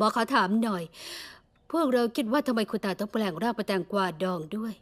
หมอขอถามหน่อย พวกเราคิดว่าทำไมคุณตาต้องแปลงร่างเป็นแตงกวาดองด้วย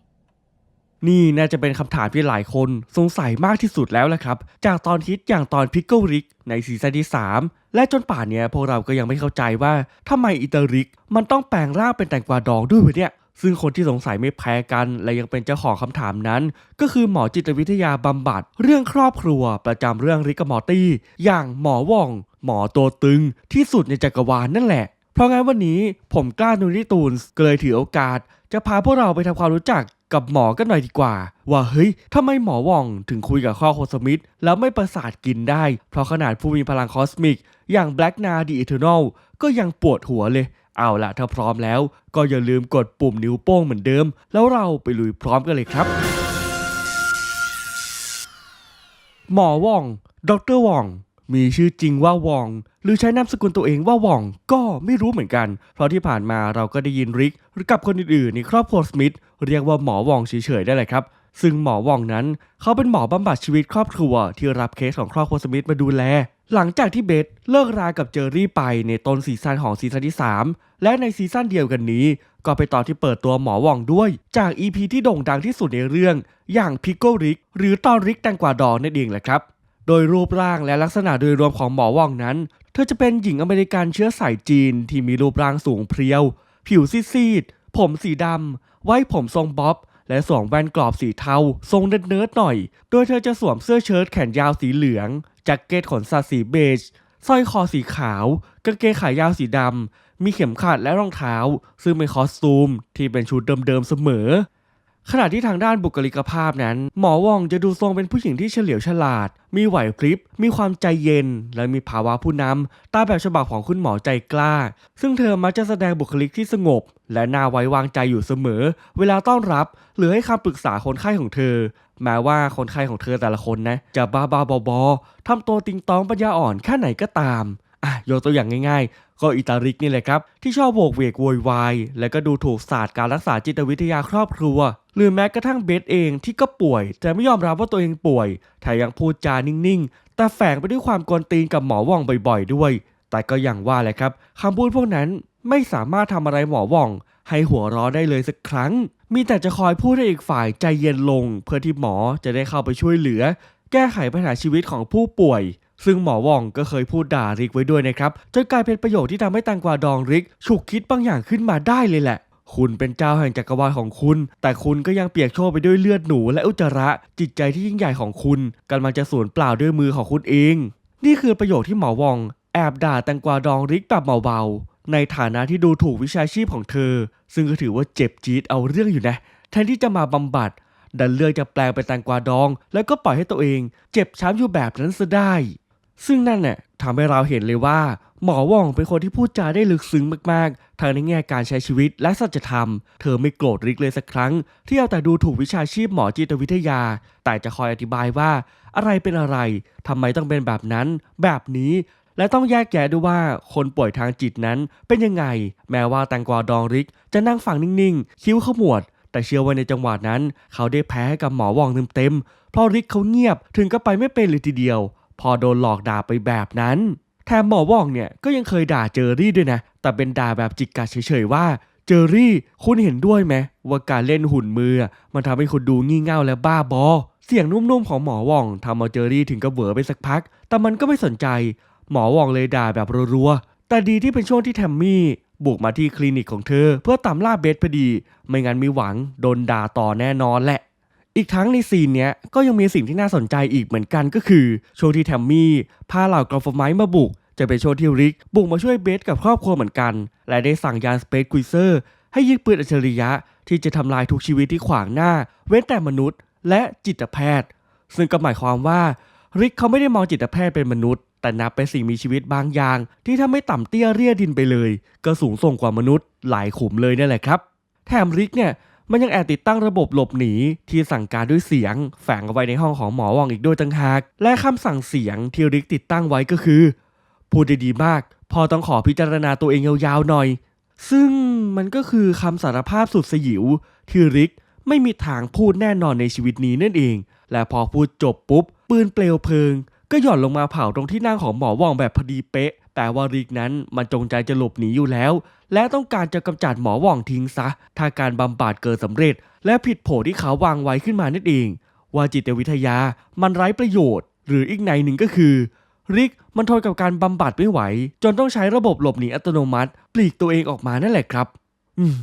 นี่น่าจะเป็นคำถามที่หลายคนสงสัยมากที่สุดแล้วแหละครับ จากตอนฮิตอย่างตอนพิกเกิลริกในซีซั่นที่ 3 และจนป่านเนี้ยพวกเราก็ยังไม่เข้าใจว่าทำไมอิตาริก มันต้องแปลงร่างเป็นแตงกวาดองด้วยวะเนี่ยซึ่งคนที่สงสัยไม่แพ้กัน และยังเป็นเจ้าของคำถามนั้น ก็คือหมอจิตวิทยาบำบัด เรื่องครอบครัวประจำเรื่องริกกับมอตี้ อย่างหมอว่อง หมอตัวตึงที่สุดในจักรวาลนั่นแหละ เพราะงั้นวันนี้ผมกล้านูนี่ตูนส์ก็เลยถือโอกาส จะพาพวกเราไปทำความรู้จักกับหมอกันหน่อยดีกว่า ว่าเฮ้ยทำไมหมอว่องถึงคุยกับข้อโคสมิธแล้วไม่ประสาทกินได้ เพราะขนาดผู้มีพลังคอสมิก อย่างแบล็กนาดีเอเทอร์นลก็ยังปวดหัวเลย เอาละถ้าพร้อมแล้ว ก็อย่าลืมกดปุ่มนิ้วโป้งเหมือนเดิม แล้วเราไปลุยพร้อมกันเลยครับ หมอว่อง ดรว่อง มีชื่อจริงว่าวอง หรือใช้นามสกุลตัวเองว่าวอง ก็ไม่รู้เหมือนกัน เพราะที่ผ่านมาเราก็ได้ยินริก หรือกับคนอื่นๆในครอบครัวสมิธเรียกว่าหมอวองเฉยๆได้เลยครับ ซึ่งหมอวองนั้น เขาเป็นหมอบำบัดชีวิตครอบครัว ที่รับเคสของครอบครัวสมิธมาดูแล หลังจากที่เบสเลิกรากับเจอรี่ไปในต้นซีซั่นของซีซั่นที่ 3 และในซีซั่นเดียวกันนี้ ก็ไปต่อที่เปิดตัวหมอวองด้วย จาก EP ที่โด่งดังที่สุดในเรื่อง อย่างพิกโกริกหรือตอนริกแตงกวาดองนั่นเองแหละครับ โดยรูปร่างและลักษณะโดยรวมของหมอว่องนั้น เธอจะเป็นหญิงอเมริกันเชื้อสายจีนที่มีรูปร่างสูงเพรียว ผิวซีดๆผมสีดำไว้ผมทรงบ๊อบและสวมแว่นกรอบสีเทา ทรงเนิร์ดๆหน่อย โดยเธอจะสวมเสื้อเชิ้ตแขนยาวสีเหลืองแจ็คเก็ตขนสัตว์สีเบจสร้อยคอสีขาว กางเกงขายาวสีดำมีเข็มขัดและรองเท้า ซึ่งเป็นคอสตูมที่เป็นชุดเดิมๆเสมอ ขณะที่ทางด้านบุคลิกภาพนั้น หมอว่องจะดูทรงเป็นผู้หญิงที่เฉลียวฉลาด มีไหวพริบ มีความใจเย็น และมีภาวะผู้นำตามแบบฉบับของคุณหมอใจกล้า ซึ่งเธอมักจะแสดงบุคลิกที่สงบ และน่าไว้วางใจอยู่เสมอ เวลาต้อนรับ หรือให้คำปรึกษาคนไข้ของเธอ แม้ว่าคนไข้ของเธอแต่ละคนนะจะบ้าบ้าบอๆทำตัวติงตองปัญญาอ่อนแค่ไหนก็ตาม อะยกตัวอย่างง่ายๆ ก็อิตาริกนี่แหละครับ ที่ชอบโวกเวกโวยวายและก็ดูถูกศาสตร์การรักษาจิตวิทยาครอบครัว หรือแม้กระทั่งเบสเองที่ก็ป่วย แต่ไม่ยอมรับว่าตัวเองป่วยแถมยังพูดจานิ่งๆ แต่แฝงไปด้วยความกวนตีนกับหมอว่องบ่อยๆด้วย แต่ก็อย่างว่าแหละครับคำพูดพวกนั้นไม่สามารถทำอะไรหมอว่อง ให้หัวเร้อได้เลยสักครั้ง มีแต่จะคอยพูดให้อีกฝ่ายใจเย็นลง เพื่อที่หมอจะได้เข้าไปช่วยเหลือ แก้ไขปัญหาชีวิตของผู้ป่วย ซึ่งหมอว่องก็เคยพูดด่าริกไว้ด้วยนะครับจนกลายเป็นประโยคที่ทำให้แตังกวาดองริก ฉุกคิดบางอย่างขึ้นมาได้เลยแหละ คุณเป็นเจ้าแห่งจักรวาลของคุณ แต่คุณก็ยังเปียกโชกไปด้วยเลือดหนูและอุจจาระ จิตใจที่ยิ่งใหญ่ของคุณกำลังจะสูญเปล่าด้วยมือของคุณเอง นี่คือประโยคที่หมอว่อง แอบด่าแตงกวาดองริกแบบเบาๆในฐานะที่ดูถูกวิชาชีพของเธอ ซึ่งก็ถือว่าเจ็บจี๊ดเอาเรื่องอยู่นะแทนที่จะมาบำบัดดันเลือกจะแปลงเป็นแตงกวาดอง แล้วก็ปล่อยให้ตัวเอง เจ็บช้ำอยู่แบบนั้นซะได้ ซึ่งนั่นเนี่ยทำให้เราเห็นเลยว่า หมอว่องเป็นคนที่พูดจาได้ลึกซึ้งมากๆ ทั้งในแง่การใช้ชีวิตและสัจธรรม เธอไม่โกรธริกเลยสักครั้ง ที่เอาแต่ดูถูกวิชาชีพหมอจิตวิทยา แต่จะคอยอธิบายว่า อะไรเป็นอะไรทำไมต้องเป็นแบบนั้น แบบนี้ และต้องแยกแยะด้วยว่าคนป่วยทางจิตนั้นเป็นยังไง แม้ว่าแตงกวาดองริก จะนั่งฟังนิ่งๆ คิ้วขมวด แต่เชื่อว่าในจังหวะนั้น เขาได้แพ้กับหมอว่องเต็มๆเพราะริกเขาเงียบถึงก็ไปไม่เป็นเลยทีเดียว พอโดนหลอกด่าไปแบบนั้น แถมหมอว่องเนี่ยก็ยังเคยด่าเจอรี่ด้วยนะ แต่เป็นด่าแบบจิกกัดเฉยๆว่าเจอรี่คุณเห็นด้วยไหมว่าการเล่นหุ่นมือ มันทำให้คุณดูงี่เง่าและบ้าบอ เสียงนุ่มๆของหมอว่องทำเอาเจอรี่ถึงกับเหวอไปสักพัก แต่มันก็ไม่สนใจ หมอว่องเลยด่าแบบรัวๆ แต่ดีที่เป็นช่วงที่แทมมี่บุกมาที่คลินิกของเธอ เพื่อตามล่าเบสพอดี ไม่งั้นมีหวังโดนด่าต่อแน่นอนแหละ อีกทั้งในซีนเนี้ยก็ยังมีสิ่งที่น่าสนใจอีกเหมือนกันก็คือโชวงที่แทมมี่พาเหล่ากรอฟไมท์มาบุก จะเป็นช่วงที่ริก บุกมาช่วยเบสกับครอบครัวเหมือนกัน และได้สั่งยานสเปซควิเซอร์ให้ยิงปืนอัจฉริยะ ที่จะทำลายทุกชีวิตที่ขวางหน้า เว้นแต่มนุษย์ และจิตแพทย์ ซึ่งก็หมายความว่าริกเขาไม่ได้มองจิตแพทย์เป็นมนุษย์ แต่นับเป็นสิ่งมีชีวิตบางอย่าง ที่ถ้าไม่ต่ำเตี้ยเรียดินไปเลย ก็สูงส่งกว่ามนุษย์ หลายขุมเลยนั่นแหละครับ แถมริกเนี่ย มันยังแอบติดตั้งระบบหลบหนีที่สั่งการด้วยเสียง แฝงเอาไว้ในห้องของหมอว่องอีกด้วยต่างหาก และคำสั่งเสียงที่ริกติดตั้งไว้ก็คือ พูดได้ดีมาก พอต้องขอพิจารณาตัวเองยาวๆหน่อย ซึ่งมันก็คือคำสารภาพสุดสยิว ที่ริกไม่มีทางพูดแน่นอนในชีวิตนี้นั่นเอง และพอพูดจบปุ๊บปืนเปลวเพลิง ก็หย่อนลงมาเผาตรงที่นั่งของหมอว่องแบบพอดีเป๊ะ แต่ว่าริกนั้นมันจงใจจะหลบหนีอยู่แล้ว และต้องการจะกำจัดหมอว่องทิ้งซะ ถ้าการบำบัดเกิดสำเร็จ และผิดโผที่เขาวางไว้ขึ้นมานั่นเอง ว่าจิตวิทยามันไร้ประโยชน์ หรืออีกในหนึ่งก็คือริกมันทนกับการบำบัดไม่ไหว จนต้องใช้ระบบหลบหนีอัตโนมัติ ปลีกตัวเองออกมานั่นแหละครับ อืม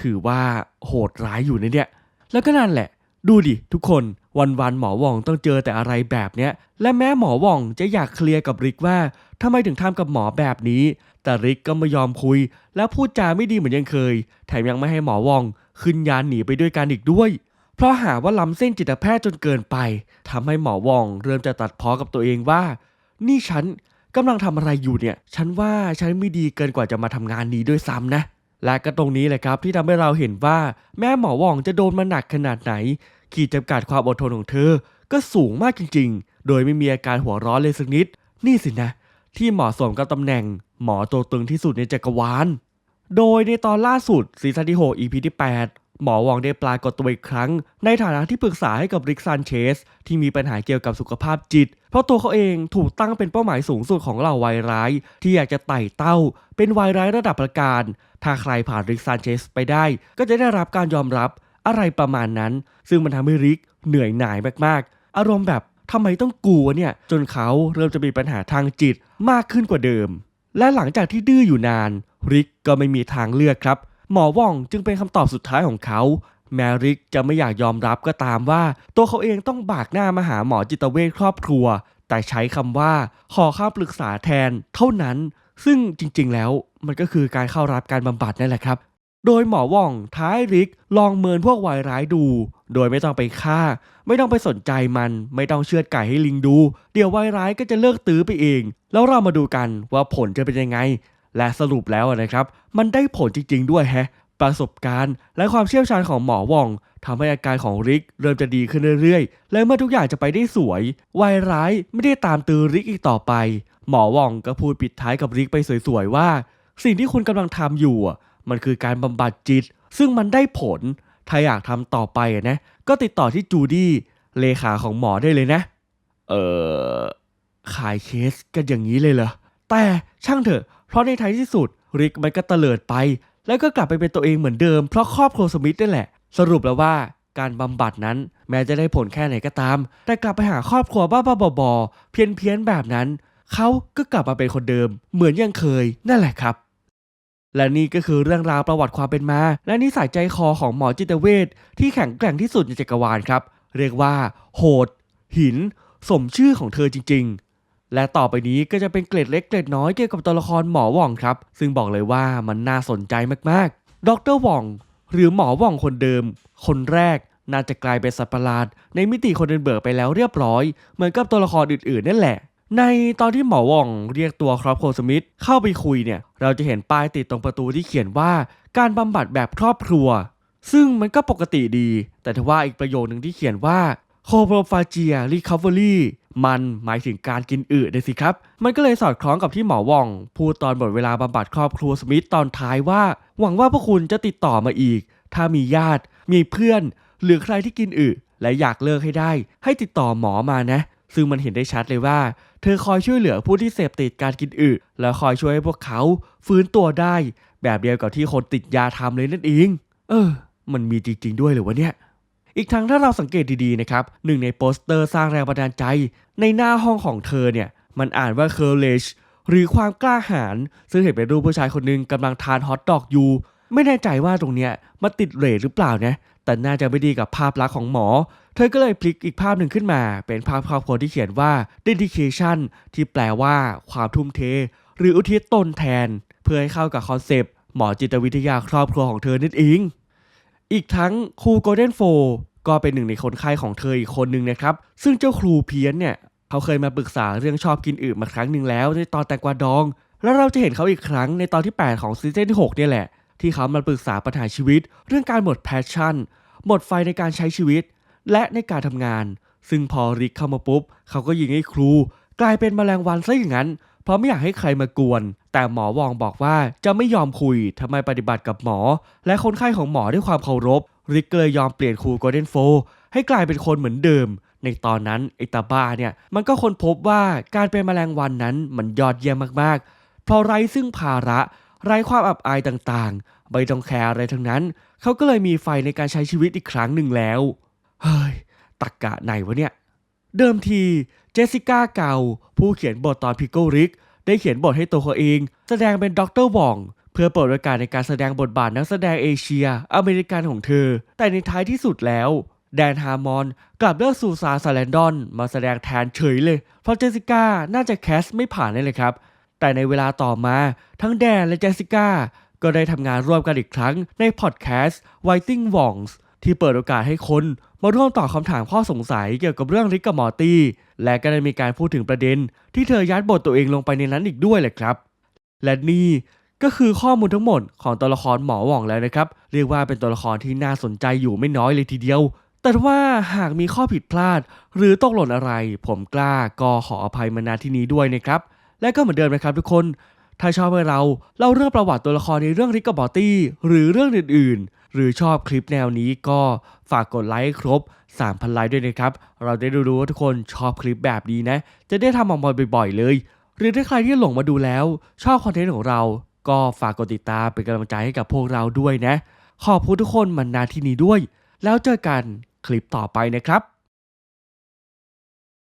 ถือว่าโหดร้ายอยู่นะเนี่ย แล้วก็นั่นแหละ ดูดิทุกคนวันๆหมอว่องต้องเจอแต่อะไรแบบเนี้ย และแม้หมอว่องจะอยากเคลียร์กับริกว่า ทำไมถึงทำกับหมอแบบนี้ แต่ริกก็ไม่ยอมคุย และพูดจาไม่ดีเหมือนยังเคย แถมยังไม่ให้หมอวอง ขึ้นยานหนีไปด้วยกันอีกด้วย เพราะหาว่าล้ำเส้นจิตแพทย์จนเกินไปทำให้หมอวอง เริ่มจะตัดพ้อกับตัวเองว่า นี่ฉันกำลังทำอะไรอยู่เนี่ย ฉันว่าฉันไม่ดีเกินกว่าจะมาทำงานนี้ด้วยซ้ำนะ และก็ตรงนี้แหละครับที่ทำให้เราเห็นว่า แม่หมอวองจะโดนมาหนักขนาดไหน ขีดจำกัดความอดทนของเธอ ก็สูงมากจริง ๆ โดยไม่มีอาการหัวร้อนเลยสักนิด นี่สินะ ที่เหมาะสมกับตำแหน่งหมอตัวตึงที่สุดในจักรวาล โดยในตอนล่าสุดซีซั่นที่ 6 EP ที่ 8 หมอวองได้ปรากฏตัวอีกครั้ง ในฐานะที่ปรึกษาให้กับริกซานเชส ที่มีปัญหาเกี่ยวกับสุขภาพจิต เพราะตัวเขาเองถูกตั้งเป็นเป้าหมายสูงสุดของเหล่าวายร้าย ที่อยากจะไต่เต้า เป็นวายร้ายระดับประการ ถ้าใครผ่านริกซานเชสไปได้ ก็จะได้รับการยอมรับอะไรประมาณนั้น ซึ่งมันทำให้ริกเหนื่อยหน่ายมากๆ อารมณ์แบบ ทำไมต้องกลัวเนี่ยจนเขาเริ่มจะมีปัญหาทางจิตมากขึ้นกว่าเดิม และหลังจากที่ดื้ออยู่นาน ริกก็ไม่มีทางเลือกครับ หมอว่องจึงเป็นคำตอบสุดท้ายของเขา แมริกจะไม่อยากยอมรับก็ตามว่า ตัวเขาเองต้องบากหน้ามาหาหมอจิตเวชครอบครัว แต่ใช้คำว่าขอค่าปรึกษาแทน เท่านั้น ซึ่งจริง ๆ แล้วมันก็คือการเข้ารับการบำบัดนั่นแหละครับ โดยหมอว่องท้ายริกลองเมินพวกวายร้ายดู โดยไม่ต้องไปฆ่า ไม่ต้องไปสนใจมัน ไม่ต้องเชือดไก่ให้ลิงดู เดี๋ยววายร้ายก็จะเลิกตื้อไปเอง แล้วเรามาดูกันว่าผลจะเป็นยังไง และสรุปแล้วนะครับ มันได้ผลจริง ๆ ด้วยแฮะ ประสบการณ์ และความเชี่ยวชาญของหมอว่องทำให้อาการของริกเริ่มจะดีขึ้นเรื่อยๆ และเมื่อทุกอย่างจะไปได้สวย วายร้ายไม่ได้ตามตือริกอีกต่อไป หมอว่องก็พูดปิดท้ายกับริกไปสวยๆว่า สิ่งที่คุณกำลังทำอยู่มันคือการบำบัดจิต ซึ่งมันได้ผล ถ้าอยากทำต่อไปนะ ก็ติดต่อที่จูดี้เลขาของหมอได้เลยนะ เออขายเคสกันอย่างนี้เลยเหรอ แต่ช่างเถอะ เพราะในท้ายที่สุดริกมันก็เตลิดไป แล้วก็กลับไปเป็นตัวเองเหมือนเดิมเพราะครอบครัวสมิธนั่นแหละ สรุปแล้วว่าการบำบัดนั้นแม้จะได้ผลแค่ไหนก็ตาม แต่กลับไปหาครอบครัวบ้าๆบอๆเพี้ยนๆแบบนั้น เขาก็กลับมาเป็นคนเดิม เหมือนยังเคยนั่นแหละครับ และนี่ก็คือเรื่องราวประวัติความเป็นมา และนิสัยใจคอของหมอจิตเวชที่แข็งแกร่งที่สุดในจักรวาลครับ เรียกว่า โหด หิน สมชื่อของเธอจริง ๆ และต่อไปนี้ก็จะเป็นเกร็ดเล็กเกร็ดน้อยเกี่ยวกับตัวละครหมอหว่องครับ ซึ่งบอกเลยว่ามันน่าสนใจมากๆ ดรหว่อง หรือหมอหว่องคนเดิม คนแรกน่าจะกลายเป็นสัตว์ประหลาดในมิติคนเดินเบิกไปแล้วเรียบร้อย เหมือนกับตัวละครอื่นๆนั่นแหละ ในตอนที่หมอว่องเรียกตัวครอบครัวสมิธเข้าไปคุยเนี่ย เราจะเห็นป้ายติดตรงประตูที่เขียนว่าการบำบัดแบบครอบครัว ซึ่งมันก็ปกติดี แต่ทว่าอีกประโยคนึงที่เขียนว่า c o p r o p h a g i a recovery มันหมายถึงการกินอึเลยสิครับ มันก็เลยสอดคล้องกับที่หมอว่อง พูดตอนหมดเวลาบำบัดครอบครัวสมิธตอนท้ายว่า หวังว่าพวกคุณจะติดต่อมาอีก ถ้ามีญาติ มีเพื่อน หรือใครที่กินอึและอยากเลิกให้ได้ ให้ติดต่อหมอมานะ ซึ่งมันเห็นได้ชัดเลยว่า เธอคอยช่วยเหลือผู้ที่เสพติดการกินอึแล้วคอยช่วยให้พวกเขาฟื้นตัวได้ แบบเดียวกับที่คนติดยาทำเลยนั่นเอง เออ มันมีจริง ๆ ด้วยหรือวะเนี่ยอีกทั้งถ้าเราสังเกตดีๆนะครับหนึ่งในโปสเตอร์สร้างแรงบันดาลใจ ในหน้าห้องของเธอเนี่ย มันอ่านว่า courage หรือความกล้าหาญซึ่งเห็นเป็นรูปผู้ชายคนหนึ่งกำลังทานฮอทดอกอยู่ ไม่แน่ใจว่าตรงเนี้ยมันติดเรทหรือเปล่านะ แต่น่าจะไม่ดีกับภาพลักษณ์ของหมอ เธอก็เลยพลิกอีกภาพหนึ่งขึ้นมา เป็นภาพครอบครัวที่เขียนว่า dedication ที่แปลว่าความทุ่มเท หรืออุทิศตนแทน เพื่อให้เข้ากับคอนเซปต์หมอจิตวิทยาครอบครัวของเธอนั่นเอง อีกทั้งครูโกลเด้นโฟก็เป็นหนึ่งในคนไข้ของเธออีกคนหนึ่งนะครับ ซึ่งเจ้าครูเพี้ยนเนี่ยเขาเคยมาปรึกษาเรื่องชอบกินอึมาครั้งหนึ่งแล้วในตอนแตงกวาดอง แล้วเราจะเห็นเขาอีกครั้งในตอนที่ 8 ของซีซั่นที่6เนี่ยแหละ ที่เขามาปรึกษาปัญหาชีวิต เรื่องการหมดแพชชั่น หมดไฟในการใช้ชีวิต และในการทำงาน ซึ่งพอริกเข้ามาปุ๊บ เขาก็ยิงให้ครู กลายเป็นแมลงวันซะอย่างนั้น เพราะไม่อยากให้ใครมากวน แต่หมอวองบอกว่าจะไม่ยอมคุยทำไมปฏิบัติกับหมอ และคนไข้ของหมอด้วยความเคารพ ริกเลยยอมเปลี่ยนครูโกลเด้นโฟให้กลายเป็นคนเหมือนเดิม ในตอนนั้นไอตาบ้าเนี่ยมันก็ค้นพบว่าการเป็นแมลงวันนั้นมันยอดเยี่ยมมากๆเพราะไร้ซึ่งภาระ ไร้ความอับอายต่างๆ ไม่ต้องแคร์อะไรทั้งนั้น เขาก็เลยมีไฟในการใช้ชีวิตอีกครั้งหนึ่งแล้ว เฮ้ย ตักกะไหนวะเนี่ย เดิมทีเจสสิก้าเก่า ผู้เขียนบทตอนพิกเกิลริก ได้เขียนบทให้ตัวเขาเอง แสดงเป็นด็อกเตอร์วองเพื่อเปิดโอกาสในการแสดงบทบาทนักแสดงเอเชีย อเมริกันของเธอ แต่ในท้ายที่สุดแล้ว แดนฮาร์มอนกลับเลือกซูซาซาแลนดอน มาแสดงแทนเฉยเลย เพราะเจสสิก้าน่าจะแคสไม่ผ่านเลยครับ แต่ในเวลาต่อมาทั้งแดนและเจสสิก้าก็ได้ทำงานร่วมกันอีกครั้งในพอดแคสต์ Whiting Wongs ที่เปิดโอกาสให้คนมาร่วมตอบคำถามข้อสงสัยเกี่ยวกับเรื่องริกกับมอร์ตี้ และก็ได้มีการพูดถึงประเด็น ที่เธอยัดบทตัวเองลงไปในนั้นอีกด้วยแหละครับ และนี่ก็คือข้อมูลทั้งหมดของตัวละครหมอหว่องแล้วนะครับ เรียกว่าเป็นตัวละครที่น่าสนใจอยู่ไม่น้อยเลยทีเดียว แต่ว่าหากมีข้อผิดพลาด หรือตกหล่นอะไร ผมกล้าก็ขออภัยมาณที่นี้ด้วยนะครับ และก็เหมือนเดิมนะครับทุกคน ถ้าชอบให้เราเล่าเรื่องประวัติตัวละครในเรื่องริกกับบอตตี้หรือเรื่องอื่นๆ หรือชอบคลิปแนวนี้ก็ฝากกดไลค์ครบ 3,000 ไลค์ด้วยนะครับ เราได้รู้ว่าทุกคนชอบคลิปแบบนี้นะ จะได้ทำออกมาบ่อยๆเลย หรือถ้าใครที่หลงมาดูแล้ว ชอบคอนเทนต์ของเรา ก็ฝากกดติดตามเป็นกำลังใจให้กับพวกเราด้วยนะ ขอบคุณทุกคนมันนาที่นี้ด้วย แล้วเจอกันคลิปต่อไปนะครับ